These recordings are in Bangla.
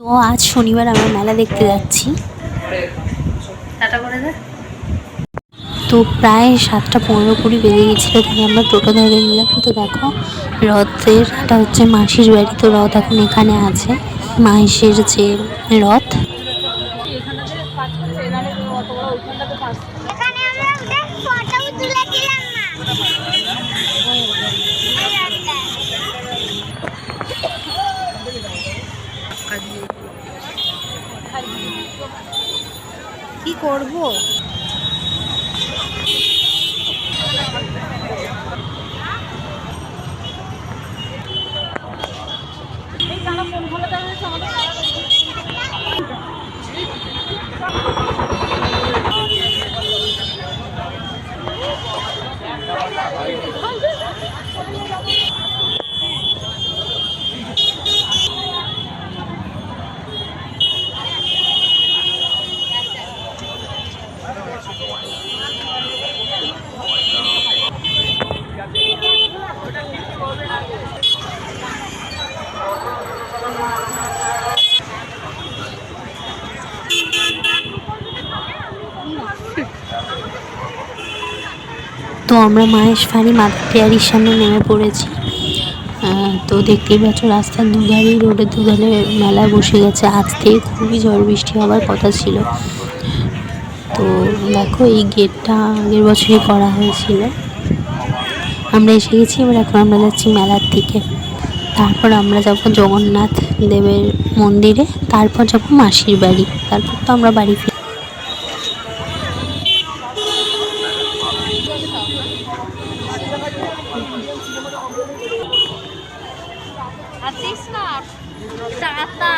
ও আজ শনিবার আমরা মেলা দেখতে যাচ্ছি। টাটা করে দে। তো প্রায় সাতটা পনেরো কুড়ি বেজে গেছিল তাই আমরা টোটো ধরে নিলাম। তো দেখো রথের এটা হচ্ছে মাসির বাড়ি তো রথ এখন এখানে আছে। মাসির যে রথ। এখানে আমরা ফটো তুলেছিলাম না কি করব? তো আমরা মাহেশ ফাঁড়ি মাদার পেয়ারির সামনে নেমে পড়েছি। তো দেখতেই পাচ্ছ রাস্তার দুধারেই রোডের দুধারে মেলা বসে গেছে। আজ থেকে খুবই ঝড় বৃষ্টি হওয়ার কথা ছিল। তো দেখো এই গেটটা আগের বছরই করা হয়েছিল। আমরা এসে গেছি, এবার এখন আমরা যাচ্ছি মেলার দিকে। তারপর আমরা যাব জগন্নাথ দেবের মন্দিরে, তারপর যাব মাসির বাড়ি, তারপর তো আমরা বাড়ি ফিরি না?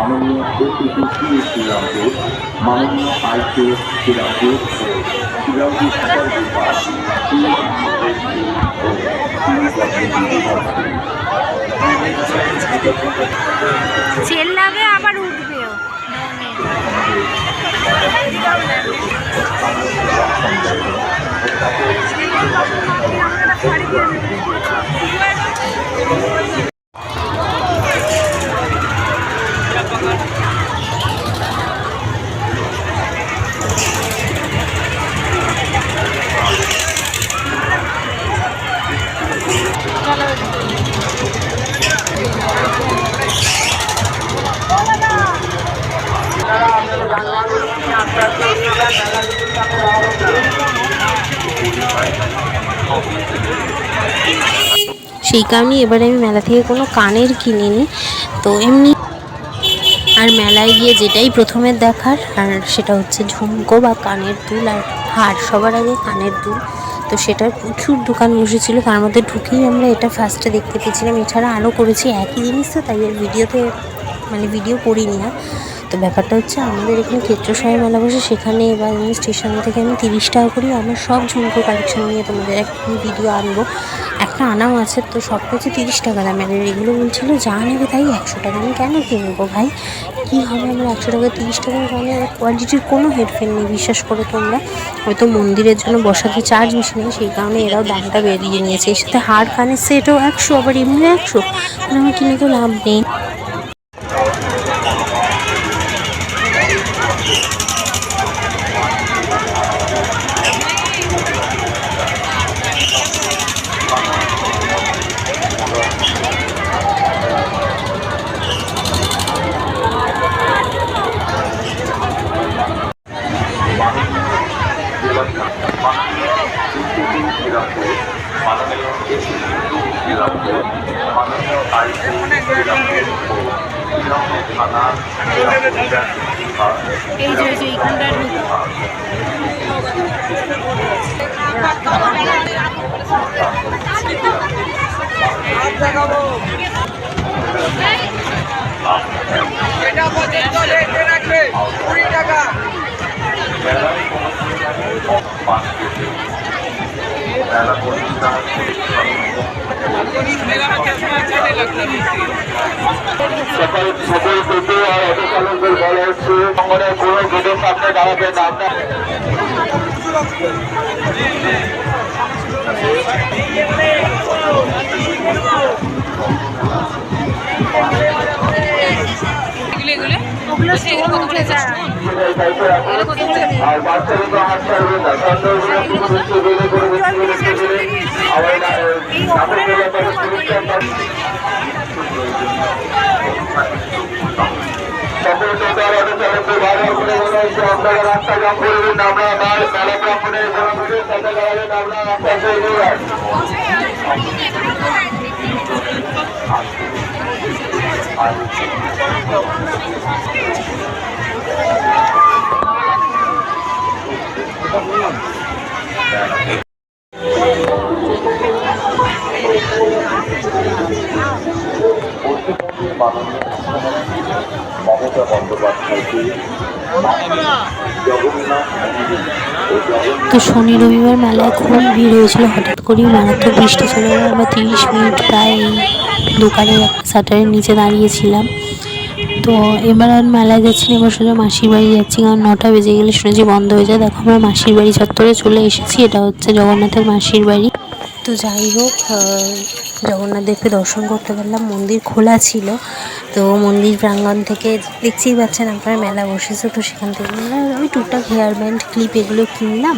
মাননীয় শ্রীরামপুর মাননীয় আইকে শ্রীরামপুর শ্রীরামপুর চেল্লাবে আবার উঠবেও। সেই কারণেই এবারে আমি মেলা থেকে কোনো কানের কিনিনি। তো এমনি আর মেলায় গিয়ে যেটাই প্রথমে দেখার, আর সেটা হচ্ছে ঝুমকো বা কানের দুল আর হার, সবার আগে কানের দুল। তো সেটার প্রচুর দোকান বসেছিল, তার মধ্যে ঢুকেই আমরা এটা ফার্স্টে দেখতে পেয়েছিলাম। এছাড়া আরও করেছি একই জিনিস তো, তাই আর ভিডিওতে মানে ভিডিও করিনি আর। তো ব্যাপারটা হচ্ছে আমাদের এখানে ক্ষেত্রসায় মেলা বসে সেখানে এবার আমি স্টেশন থেকে আমি তিরিশ টাকা করি আমার সব ঝুমকো কালেকশন নিয়ে তোমাদের একটা ভিডিও আনব। একটা আনাও আছে, তো সব কিছু তিরিশ টাকা দামের। আর এগুলো বলছিল, যা নেবে তাই একশো টাকা। আমি, কেন কিনবো ভাই? কী হবে আমার একশো টাকা, তিরিশ টাকার মানে কোয়ালিটির কোনো হেডফোন নেই, বিশ্বাস করো তোমরা। হয়তো মন্দিরের জন্য বসাতে চার্জ বেশি নেই, সেই কারণে এরাও দামটা বেরিয়ে নিয়েছে। এর সাথে হার কানের সেটও একশো, আবার এমনি একশো। তাহলে আমার কিনে তো লাভ নেই। এই যে যে এইখানটার এটা পর্যন্ত রেখে কুড়ি টাকা সকল সকল আর অটো চালকদের বলা হচ্ছে কোনো গেটের সামনে দাঁড়াবেন না আপনার দায়িত্ব রাখুন আর বাচ্চাদের তো হাত ছাড়বেন না বেলে করে করে আবার করে আপনারা রাস্তা জাম করবেন আমরা মেলা প্রাঙ্গণে ঘোরাঘুরি আমরা রাস্তা ছেড়ে তো শনি রবিবার মেলায় খুবই ভিড় হয়েছিল। হঠাৎ করেই মারাত্মক বৃষ্টি চলে গেল আমরা তিরিশ মিনিট প্রায় এই দোকানে শাটারের নিচে দাঁড়িয়েছিলাম। তো এবার আর মেলায় যাচ্ছি না, এবার সোজা মাসির বাড়ি যাচ্ছি। কারণ নটা বেজে গেলে শুনেছি বন্ধ হয়ে যায়, দেখো আমরা মাসির বাড়ি চত্বরে চলে এসেছি। এটা হচ্ছে জগন্নাথের মাসির বাড়ি। তো যাই হোক জগন্নাথ দেবকে দর্শন করতে পারলাম। মন্দির খোলা ছিল। তো মন্দির প্রাঙ্গণ থেকে দেখতেই পাচ্ছেন আপনার মেলা বসেছে। তো সেখান থেকে আমি টুকটাক হেয়ার ব্যান্ড ক্লিপ এগুলো কিনলাম।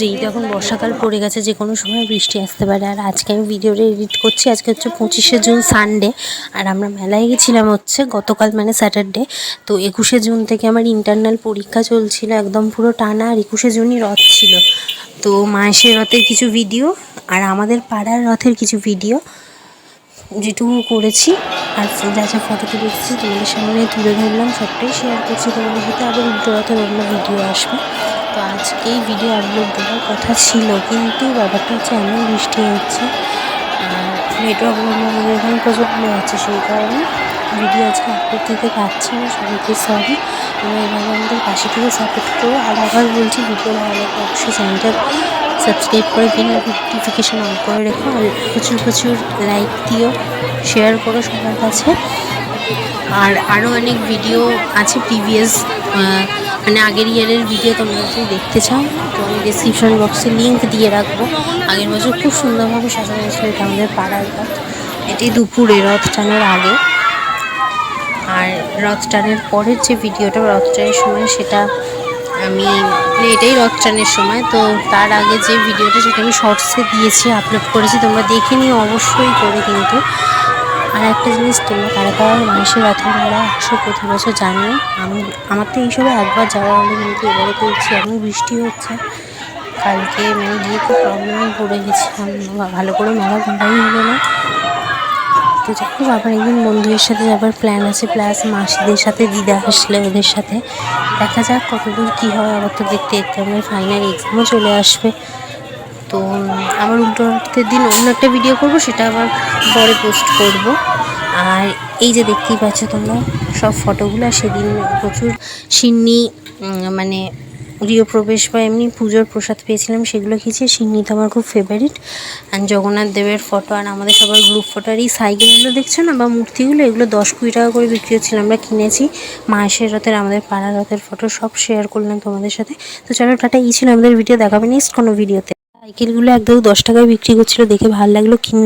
যেই এখন বর্ষাকাল পড়ে গেছে, যে কোনো সময় বৃষ্টি আসতে পারে। আর আজকে আমি ভিডিওটা এডিট করছি, আজকে হচ্ছে পঁচিশে জুন সানডে আর আমরা মেলায় গেছিলাম হচ্ছে গতকাল মানে স্যাটারডে তো একুশে জুন থেকে আমার ইন্টারনাল পরীক্ষা চলছিল, একদম পুরো টানা, আর একুশে জুনই রথ ছিল। তো মাসের রথের কিছু ভিডিও আর আমাদের পাড়ার রথের কিছু ভিডিও যেটুকু করেছি। আর যা যা ফটো তুলে তুলেছি তোমাদের সামনে তুলে ধরলাম, সবটাই শেয়ার করছি। তোমাদের সাথে আবার উল্টো রথের অন্য ভিডিও আসবে। তো আজকেই ভিডিও আপলোড দেওয়ার কথা ছিল, কিন্তু ব্যাপারটা হচ্ছে এমন বৃষ্টি হচ্ছে নেটওয়ার্ক আমাদের এখানে প্রচণ্ড আছে সেই কারণে ভিডিও আজকে আপলোড দিতে পারছি না সবাইকে সরি এবং এভাবে আমাদের পাশে থেকে সাপোর্ট করো আর আবার বলছি ভিডিও ভালো লাগলে অবশ্যই চ্যানেলটা সাবস্ক্রাইব করে দিন নোটিফিকেশান অন করে রেখো, আর প্রচুর প্রচুর লাইক দিও শেয়ার করো সবার কাছে। আর আরও অনেক ভিডিও আছে প্রিভিয়াস মানে আগের ইয়ারের ভিডিও তোমরা যদি দেখতে চাও, তো আমি ডিসক্রিপশন বক্সে লিঙ্ক দিয়ে রাখব। আগের বছর খুব সুন্দরভাবে সাজানো হয়েছিল এটা আমাদের পাড়ার রথ এটি দুপুরে রথ টানার আগে। আর রথ টানের পরের যে ভিডিওটা রথ টানের সময়, সেটা আমি মানে এটাই রথ টানের সময়। তো তার আগে যে ভিডিওটা সেটা আমি শর্টসে দিয়েছি আপলোড করেছি। তোমরা দেখে নিও, অবশ্যই করে কিন্তু। আর একটা জিনিস তোমরা কারা কারা মানুষের রথের মেলা একশো প্রতি বছর জানিও আমি, আমার তো এইসবে একবার যাওয়া হলো কিন্তু এবারে করছি এমন বৃষ্টি হচ্ছে। কালকে মানে গিয়ে খুব প্রবলেমে পড়ে গেছিলাম ভালো করে মেলা ঘোরাই হলো না। তো যাই হোক, আবার একদিন বন্ধুদের সাথে যাবার প্ল্যান আছে প্লাস মাসিদের সাথে দিদা আসলে ওদের সাথে। দেখা যাক কতদূর কী হয়, আবার তো দেখতে দেখতে আমার ফাইনাল এক্সামও চলে আসবে। তো, আবার উল্টো দিন, অন্য একটা ভিডিও করব, সেটা আবার পরে পোস্ট করব। আর এই যে দেখতেই পাচ্ছ তোমরা, সব ফটোগুলো সেদিন প্রচুর সিন্নি মানে গৃহপ্রবেশ বা এমনি পুজোর প্রসাদ পেয়েছিলাম, সেগুলো খিচিয়ে সিন্নি তো আমার খুব ফেভারিট আর জগন্নাথ দেবের ফটো আর আমাদের সবার গ্রুপ ফটো আর এই সাইকেলগুলো দেখছ না, বা মূর্তিগুলো, এগুলো দশ কুড়ি টাকা করে বিক্রি হচ্ছিল, আমরা কিনেছি। মাসের রথের, আমাদের পাড়ার রথের ফটো সব শেয়ার করলাম তোমাদের সাথে। তো চলো, টাটা, এই ছিল আমাদের ভিডিও দেখাবে নেক্সট কোনো ভিডিওতে সাইকেলগুলো একদম দশ টাকায় বিক্রি করছিল দেখে ভালো লাগল কিনে